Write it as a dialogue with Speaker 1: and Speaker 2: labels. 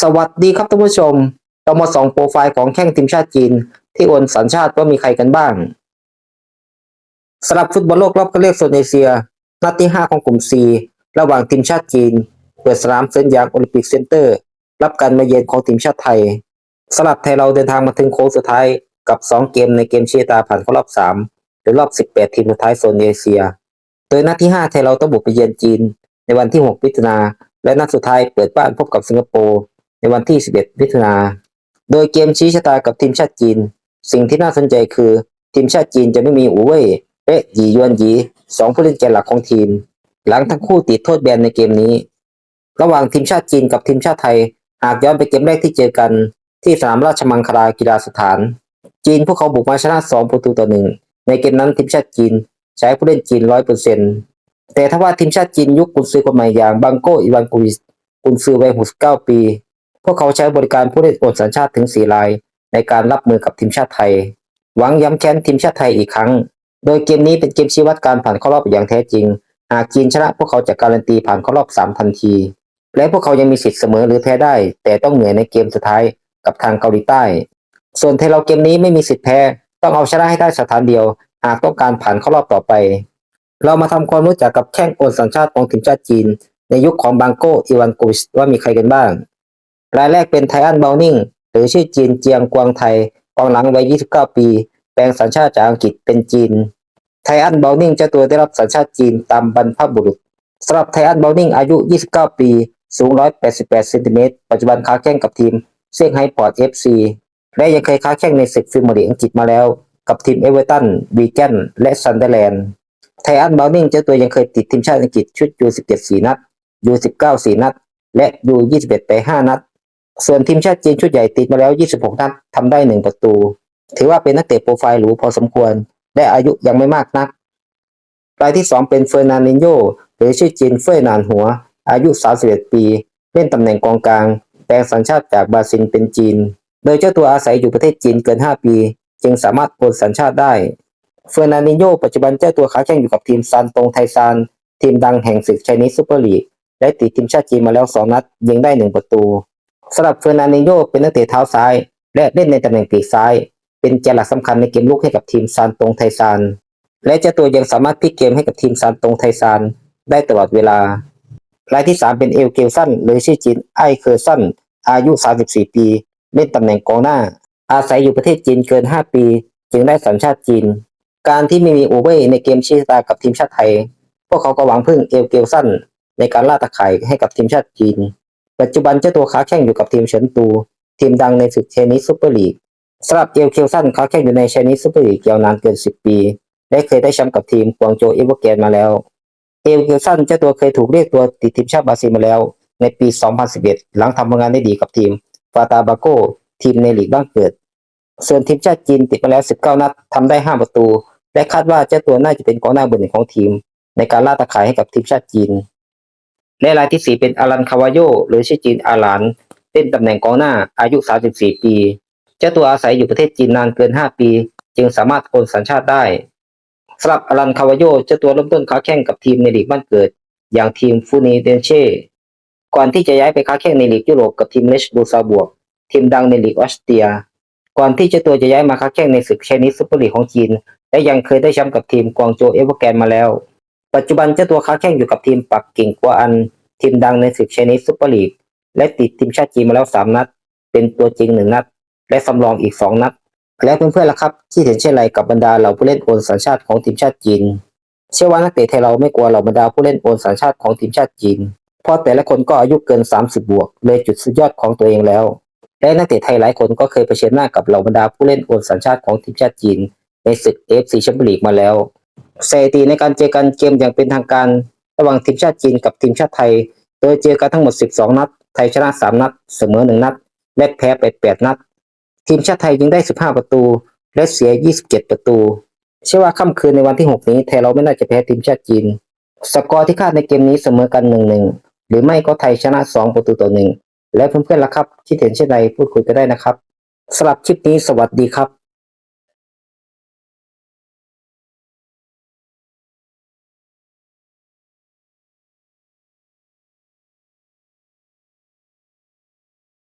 Speaker 1: สวัสดีครับท่านผู้ชม เรามาส่องโปรไฟล์ของแข้งทีมชาติจีน ที่โอนสัญชาติว่ามีใครกันบ้างสำหรับฟุตบอลโลกรอบคัดเลือกโซนเอเชีย นัดที่ 5 ของกลุ่ม C ระหว่างทีมชาติจีน เปิดสนามเซนยางโอลิมปิกเซ็นเตอร์ รับการมาเยือนของทีมชาติไทยสำหรับไทยเราเดินทางมาถึงโค้งสุดท้ายกับ 2 เกมในเกมเชียร์ตาผ่านเข้ารอบ 3 หรือรอบ 18 ทีมสุดท้ายโซนเอเชีย โดยนัดที่ 5 ไทยเราต้องบุกไปเยือนจีน ในวันที่ 6 มิถุนาและนัดสุดท้ายเปิดบ้านพบกับสิงคโปร์ ในวันที่ 11 มิถุนา โดยเกมชี้ชะตากับทีมชาติจีน สิ่งที่น่าสนใจคือ ทีมชาติจีนจะไม่มีอูเว่ยและหยียวนหยีสองผู้เล่นแกนหลักของทีม หลังทั้งคู่ติดโทษแบนในเกมนี้ ระหว่างทีมชาติจีนกับทีมชาติไทย หากย้อนไปเกมแรกที่เจอกัน ที่สนามราชมังคลากีฬาสถาน จีนพวกเขาบุกมาชนะ2ประตูต่อหนึ่งในเกมนั้นทีมชาติจีนใช้ผู้เล่นจีนร้อยเปอร์เซ็นต์แต่ถ้าว่าทีมชาติจีนยุคกุนซือคนใหม่อย่างบังโกอีวานกูวิสกุนซือวัย69 ปี พวกเขาใช้บริการผู้เล่นโอนสัญชาติถึง4ราย ในการรับมือกับทีมชาติไทย หวังย้ำแค้นทีมชาติไทยอีกครั้ง โดยเกมนี้เป็นเกมชี้วัดการผ่านเข้ารอบอย่างแท้จริง หากจีนชนะพวกเขาจะการันตีผ่านเข้ารอบ 3 ทันที และพวกเขายังมีสิทธิ์เสมอหรือแพ้ได้ แต่ต้องเหนื่อยในเกมสุดท้ายกับทางเกาหลีใต้ ส่วนไทยเราเกมนี้ไม่มีสิทธิ์แพ้ ต้องเอาชนะให้ได้สถานเดียว หากต้องการผ่านเข้ารอบต่อไป เรามาทำความรู้จักกับแข้งโอนสัญชาติของทีมชาติจีน ในยุคของบางโกอีวานกูวิชว่ามีใครกันบ้าง รายแรกเป็นไทอันเบลนิงหรือชื่อจีนเจียงกวางไทยกองหลังวัย 29 ปี แปลงสัญชาติจากอังกฤษเป็นจีน ไทอันเบลนิงเจ้าตัวได้รับสัญชาติจีนตามบรรพบุรุษสำหรับไทอันเบลนิงอายุ 29 ปี สูง 188เซนติเมตรปัจจุบันค้าแข่งกับทีมเซี่ยงไฮ้พอร์ต FC และยังเคยค้าแข่งในศึกฟิล์มลีอังกฤษมาแล้ว กับทีมเอเวอร์ตันวีแกนและซันเดอร์แลนด์ไทอันเบลนิงเจ้าตัวยังเคยติดทีมชาติอังกฤษชุด U17 4นัด U19 4นัด และ U21 ไป5นัด ส่วนทีมชาติจีนชุดใหญ่ติดมาแล้ว 26 นัดทำได้ 1 ประตู ถือว่าเป็นนักเตะโปรไฟล์หรูพอสมควร และอายุยังไม่มากนักรายที่ 2 เป็นเฟอร์นันดินโยหรือชื่อจีนเฟยนานหัว อายุ 31 ปี เล่นตำแหน่งกองกลาง แปลงสัญชาติจากบราซิลเป็นจีน โดยเจ้าตัวอาศัยอยู่ประเทศจีนเกิน 5 ปี จึงสามารถโอนสัญชาติได้ เฟอร์นันดินโยปัจจุบันเจ้าตัวค้าแข่งอยู่กับทีมซานตงไทซาน ทีมดังแห่งศึกไชนีซูเปอร์ลีก และติดทีมชาติจีนมาแล้ว 2 นัดยิงได้ 1 ประตู สำหรับเฟอร์นันดินโยเป็นนักเตะเท้าซ้าย และเล่นในตำแหน่งปีกซ้าย เป็นแกนหลักสำคัญในเกมลุกให้กับทีมซานตงไทซาน และเจ้าตัวยังสามารถพลิกเกมให้กับทีมซานตงไทซานได้ตลอดเวลารายที่ 3 เป็นเอลเกลสันหรือชื่อจีนไอเคอร์สันอายุ 34 ปี เล่นตำแหน่งกองหน้า อาศัยอยู่ประเทศจีนเกิน 5 ปี จึงได้สัญชาติจีน การที่ไม่มีโอเว่ในเกมชี้ชะตากับทีมชาติไทย พวกเขาก็หวังพึ่งเอลเกลสันในการล่าตะข่ายให้กับทีมชาติจีน ปัจจุบันเจ้าตัวค้าแข่งอยู่กับทีมเฉินตู ทีมดังในศึกเชนิสซูเปอร์ลีกสำหรับเอลเกลสันค้าแข่งอยู่ในเชนิสซูเปอร์ลีกยาวนานเกิน 10 ปี และเคยได้แชมป์กับทีมกวางโจเอเวอร์แกนมาแล้ว เอลเกลสันเจ้าตัวเคยถูกเรียกตัวติดทีมชาติบราซิลมาแล้ว ในปี 2011 หลังทำผลงานได้ดีกับทีมฟาตาบาโกทีมในลีกบ้านเกิดส่วนทีมชาติจีนติดมาแล้ว 19 นัดทำได้ 5 ประตู และคาดว่าเจ้าตัวน่าจะเป็นกองหน้าเบอร์หนึ่งของทีม ในการล่าตะข่ายให้กับทีมชาติจีน และรายที่ 4 เป็นอารันคาวาโยหรือชื่อจีนอาหลานเล่นตำแหน่งกองหน้าอายุ 34 ปีเจ้าตัวอาศัยอยู่ประเทศจีนนานเกิน 5 ปี จึงสามารถโอนสัญชาติได้สำหรับอารันคาวาโยเจ้าตัวเริ่มต้นค้าแข่งกับทีมในลีกบ้านเกิด อย่างทีมฟูนีเดนเช่ก่อนที่จะย้ายไปค้าแข่งในลีกยุโรปกับทีมเลชบูซาบวก ทีมดังในลีกออสเตรีย ก่อนที่เจ้าตัวจะย้ายมาค้าแข่งในศึกเชนิสซูเปอร์ลีกของจีน และยังเคยได้แชมป์กับทีมกวางโจเอเวอร์แกนมาแล้ว ปัจจุบันเจ้าตัวค้าแข่งอยู่กับทีมปักกิ่งกัวอัน ทีมดังในศึกเชนิสซูเปอร์ลีก และติดทีมชาติจีนมาแล้ว 3 นัด เป็นตัวจริง 1 นัด และสำรองอีก 2 นัด และเพื่อนๆล่ะครับที่เห็นเช่นไรกับบรรดาเหล่าผู้เล่นโอนสัญชาติของทีมชาติจีน เชื่อว่านักเตะไทยเราไม่กลัวเหล่าบรรดาผู้เล่นโอนสัญชาติของทีมชาติจีน เพราะแต่ละคนก็อายุเกิน 30 บวก เลยจุดสุดยอดของตัวเองแล้ว และนักเตะไทยหลายคนก็เคยเผชิญหน้ากับเหล่าบรรดาผู้เล่นโอนสัญชาติของทีมชาติจีน ในศึก AFC แชมเปี้ยนลีกมาแล้ว สถิติในการเจอกันเกมอย่างเป็นทางการ ระหว่างทีมชาติจีนกับทีมชาติไทย โดยเจอกันทั้งหมด 12 นัด ไทยชนะ 3 นัด เสมอ 1 นัด และแพ้ไป 8 นัด ทีมชาติไทยยิงได้ 15 ประตู และเสีย 27 ประตู เชื่อว่าค่ำคืนในวันที่ 6 นี้ไทยเราไม่น่าจะแพ้ทีมชาติจีน สกอร์ที่คาดในเกมนี้เสมอกัน 1-1 หรือไม่ก็ไทยชนะ 2 ประตูต่อ 1 และเพื่อนๆล่ะครับ คิดเห็นเช่นไรพูดคุยกันได้นะครับสำหรับคลิปนี้สวัสดีครับ